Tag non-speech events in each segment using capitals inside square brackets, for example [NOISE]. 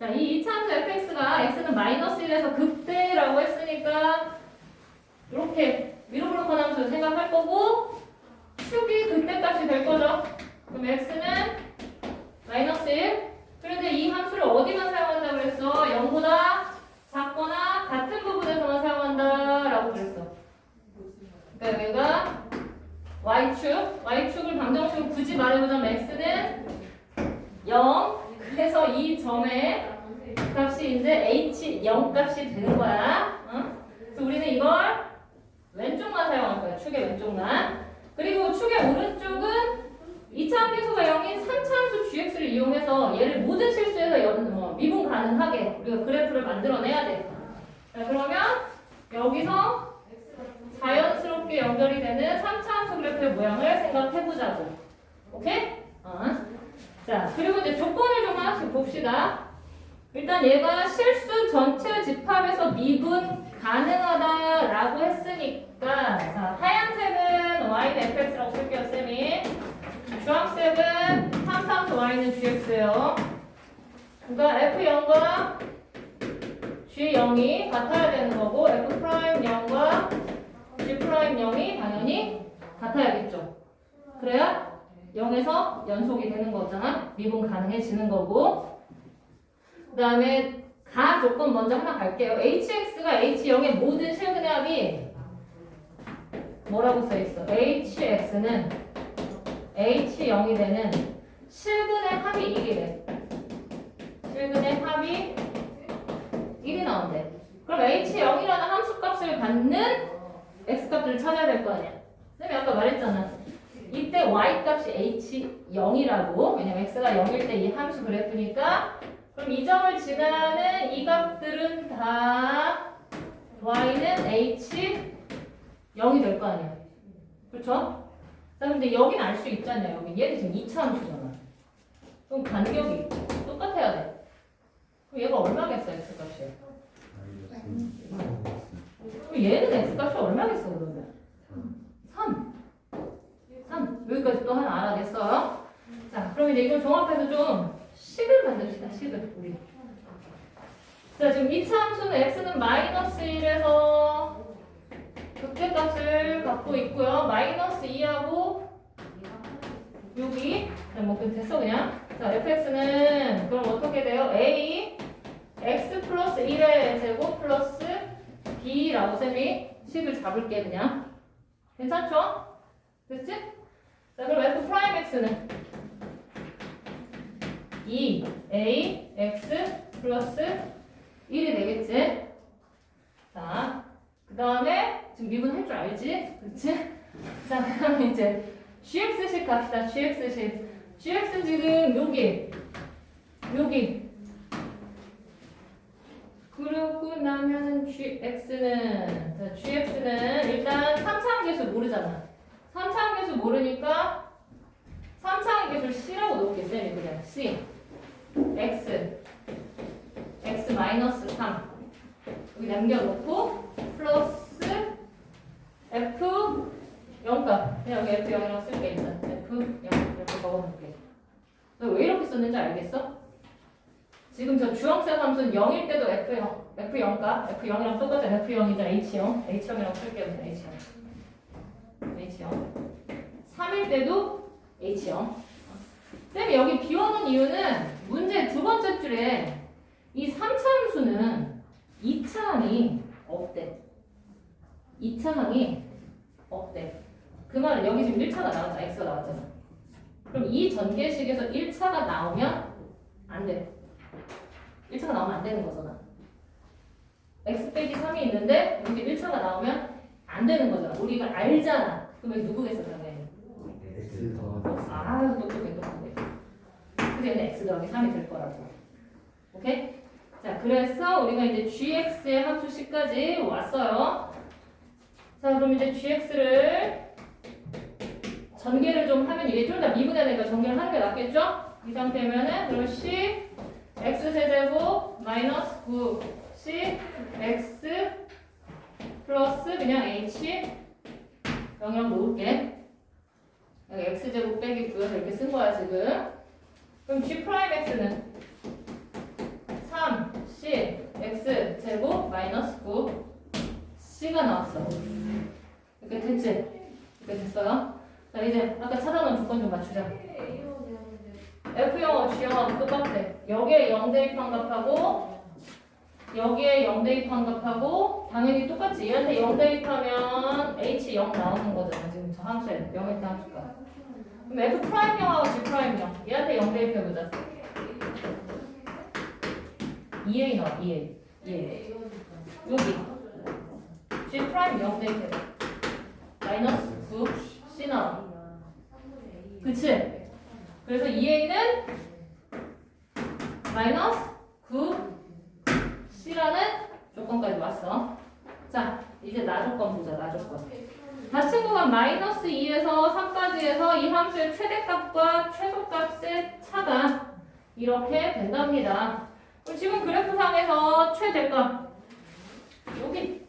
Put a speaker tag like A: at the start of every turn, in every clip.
A: 자, 이 이차함수 fx가 x는 마이너스 1에서 극대라고 했으니까 이렇게 위로 블록한 함수 생각할 거고 축이 극대값이 될 거죠. 그럼 x는 마이너스 1. 그런데 이 함수를 어디만 사용한다고 그랬어? 0보다 작거나 같은 부분에서만 사용한다라고 그랬어. 그러니까 여기가 y축, y축을 방정식으로 굳이 말해보자면 x는 0. 그래서 이 점의 값이 이제 h 0 값이 되는 거야. 어? 그래서 우리는 이걸 왼쪽만 사용할 거야. 축의 왼쪽만. 그리고 축의 오른쪽은 2차 함계수가 0인 3차 함수 gx를 이용해서 얘를 모든 실수에서 연, 어, 미분 가능하게 우리가 그래프를 만들어내야 돼. 자, 그러면 여기서 자연스럽게 연결이 되는 3차 함수 그래프의 모양을 생각해보자고. 오케이? 어. 자, 그리고 이제 조건을 좀 하나씩 봅시다. 일단 얘가 실수 전체 집합에서 미분 가능하다라고 했으니까 자, 하얀색은 y는 fx라고 쓸게요, 쌤이. 주황색은 3상수 y는 gx예요. 그러니까 f0과 g0이 같아야 되는 거고 f'0과 g'0이 당연히 같아야겠죠. 그래야 0에서 연속이 되는 거잖아. 미분 가능해지는 거고. 그 다음에 가 조건 먼저 하나 갈게요. hx가 h0의 모든 실근의 합이 뭐라고 써 있어? hx는 h0이 되는 실근의 합이 1이래. 실근의 합이 1이 나온대. 그럼 h0이라는 함수 값을 받는 x값들을 찾아야 될 거 아니야. 쌤이 아까 말했잖아. 이때 y 값이 h0이라고 왜냐면 x가 0일 때 이 함수 그래프니까 그럼 이 점을 지나는 이 값들은 다 y는 h0이 될 거 아니야. 그렇죠? 자 근데 여긴 알 수 있잖아요. 여기 얘는 지금 2차 함수잖아. 그럼 간격이 똑같아야 돼. 그럼 얘가 얼마겠어 x 값이? 그럼 얘는 x 값이 얼마겠어 그러면? 3. 3. 여기까지 또 하나 알아냈어요. 자, 그럼 이제 이걸 종합해서 좀 식을 만듭시다. 식을 우리. 자, 지금 2차 함수는 x는 마이너스 1에서 극대값을 갖고 있고요. 마이너스 2하고 여기 자, 뭐 됐어 그냥. 자, fx는 그럼 어떻게 돼요? a x 플러스 1의 제곱 플러스 b라고 쌤이 식을 잡을게 그냥. 괜찮죠? 됐지? 자, 그럼 f 프라임 x는 2 a x 플러스 1이 되겠지? 자, 그 다음에 지금 미분 할 줄 알지? 그렇지? [LAUGHS] 자, 그럼 이제 gx식 갑시다. gx식. gx 지금 여기, 여기. 그러고 나면은 gx는 자, gx는 일단 3차항 계수 모르잖아. 3차항 계수 모르니까 3차항 계수 c라고 놓을게 쌤이 그냥 c x x 마이너스 3 여기 남겨놓고 f 0값 그냥 여기 f 0이라고 쓸게 일단 f 0 이렇게 적어놓을게. 너 왜 이렇게 썼는지 알겠어? 지금 저 주황색 함수는 0일 때도 f0 f0값 f0이랑 똑같은 f0이자 h0 h0이라고 쓸게요 h0 h0 3일 때도 h0 쌤이 여기 비워놓은 이유는 문제 두 번째 줄에 이 3차 함수는 2차 항이 없대. 2차 항이 없대. 그 말은 여기 지금 1차가 나왔잖아. x가 나왔잖아. 그럼 이 전개식에서 1차가 나오면 안 돼. 1차가 나오면 안 되는 거잖아. x 빼기 3이 있는데 여기 1차가 나오면 안 되는 거잖아. 우리가 알잖아. 그럼 여기 누구겠어, 당연히?
B: X 더
A: 아, 똑똑해, 똑똑해. 그래서 얘는 x 더하기 3이 될 거라고. 오케이? 자, 그래서 우리가 이제 gx의 함수식까지 왔어요. 자 그럼 이제 gx를 전개를 좀 하면 이게 좀다 미분해내니까 전개를 하는 게 낫겠죠? 이 상태면은 그럼 c x 세제곱 마이너스 9 c x 플러스 그냥 h 영역 놓을게 여기 x 제곱 빼기 9, 이렇게 쓴 거야 지금 그럼 g 프라임 x는 3 c x 제곱 마이너스 9 c가 나왔어. 이렇게 됐지? 이렇게 됐어요? 자, 이제 아까 찾아놓은 조건 좀 맞추자. F 영어, G 영어 똑같아. 여기에 0 대입한 값하고 여기에 0 대입한 값하고 당연히 똑같지. 얘한테 0 대입하면 H 0 나오는 거잖아. 지금 저 함수에 0일 때 함수가. 그럼 F 프라임 0하고 G 프라임 0. 얘한테 0 대입해보자. 2A 나와, 2A. 2A. 여기. G 프라임 0 대입해봐. 마이너스 9 C 나와. 그치? 그래서 2A는 마이너스 9 C라는 조건까지 왔어. 자, 이제 나 조건 보자, 나 조건. 닫힌 구간 마이너스 2에서 3까지에서 이 함수의 최대값과 최소값의 차가 이렇게 된답니다. 지금 그래프상에서 최대값 여기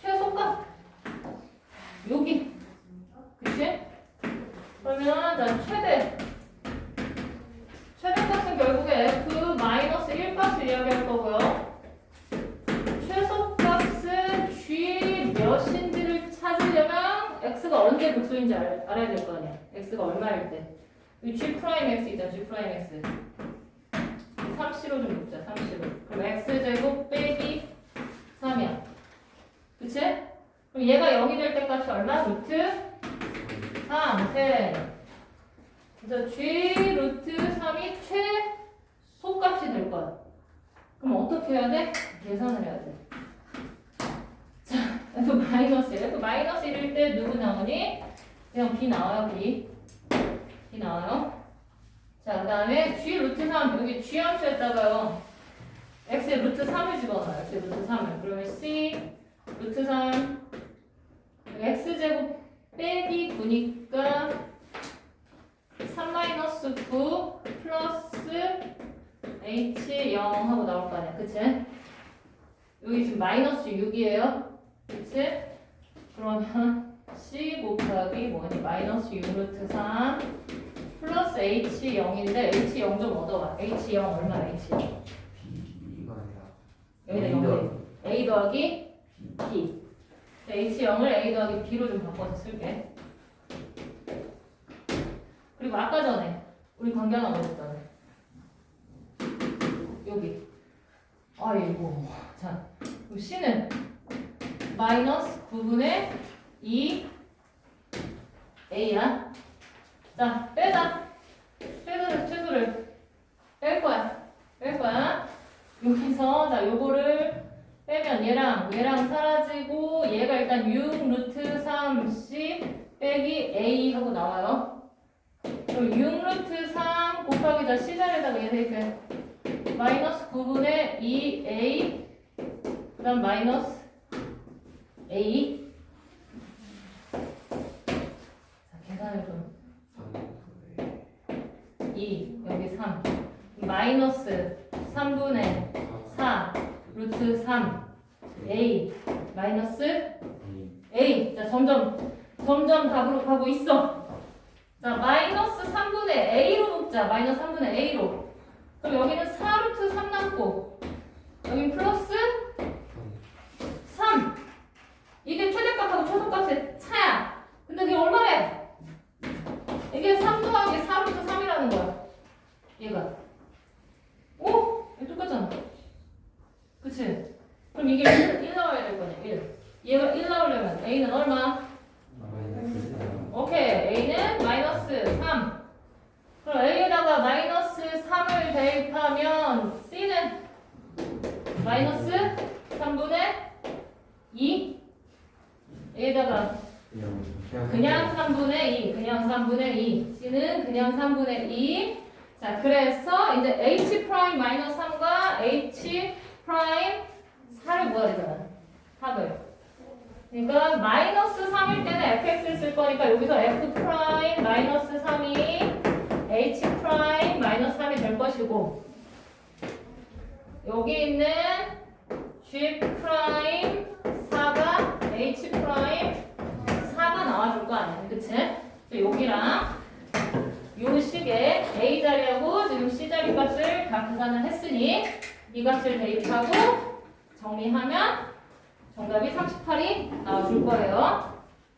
A: 최소값 여기 그치? 그러면 자 최대 최대값은 결국에 F 마이너스 1값을 이야기할 거고요. 최소값은 G 몇인지를 찾으려면 X가 언제 극소인지 알, 알아야 될 거 아니야. X가 얼마일 때. 이 G 프라임 X이다. G 프라임 X. 3C로 좀 묶자. 3C로. 그럼 X제곱 빼기 3이야. 그치? 그럼 얘가 0이 될 때까지 얼마? 루트 3, 3. 그래서 G 루트 3이 최소값이 될 거야. 그럼 어떻게 해야 돼? 계산을 해야 돼. 자, F 마이너스 F 마이너스 1일 때 누구 나오니? 그냥 B 나와요, B. B 나와요. 자, 그 다음에 G 루트 3, 여기 G 함수에다가요. X의 루트 3을 집어넣어요. X의 루트 3을. 그러면 C 루트 3, X제곱 빼기 9니까 3 마이너스 9 플러스 H 0 하고 나올 거 아니야. 그치? 여기 지금 마이너스 6이에요. 그치? 그러면 [LAUGHS] C 곱하기 뭐니? 마이너스 6 루트 3 플러스 H 0인데 H 0 좀 얻어봐. H 0 얼마 H 0?
B: B가 아니라
A: 여기다 0 A 더하기 B. H 0을 A 더하기 B로 좀 바꿔서 쓸게. 그리고 아까 전에 우리 관계 하나 얻었잖아. 여기. 아이고. 자, 그럼 C는 마이너스 9분의 2 A야. 자, 빼자. 최소를, 최소를 뺄 거야. 뺄 거야. 여기서, 자, 요거를 빼면 얘랑, 얘랑 사라지고, 얘가 일단 6 루트 3C 빼기 A 하고 나와요. 그럼 6 루트 3 곱하기 자 C자리에다가 얘 대입해. 마이너스 9분의 2A 그 다음 마이너스 A. 자 계산을 좀.
B: 3분의
A: 2 여기 3 마이너스 3분의 4 루트 3 A 마이너스 A. 자 점점 점점 답으로 가고 있어. 자 마이너스 3분의 A로 묶자. 마이너스 3분의 A로. 그럼 여기는 4 루트 3 남고 여긴 플러스 3 이게 최대 최소값의 차야. 근데 이게 얼마래? 이게 3 더하기 4 루트 3이라는 거야. 얘가. 오? 얘 똑같잖아. 그치? 그럼 이게 1, 1 나와야 될 거냐 1 얘가 1 나오려면 A는 얼마? 오케이. A는 마이너스 3 그럼 A에다가 마이너스 3을 대입하면 C는 마이너스 3분의 2 A에다가 그냥 3분의 2 그냥 3분의 2 C는 그냥 3분의 2 자, 그래서 이제 H 프라임 마이너스 3과 H 프라임 4를 모아야 되잖아. 합을. 그러니까 마이너스 3일 때는 fx를 쓸 거니까 여기서 f 프라임 마이너스 3이 h 프라임 마이너스 3이 될 것이고 여기 있는 g 프라임 4가 h 프라임 4가 나와줄 거 아니야. 그치? 그래서 여기랑 요 식에 a 자리하고 지금 c 자리 값을 다 계산을 했으니 이 값을 대입하고 정리하면 정답이 38이 나와줄 거예요.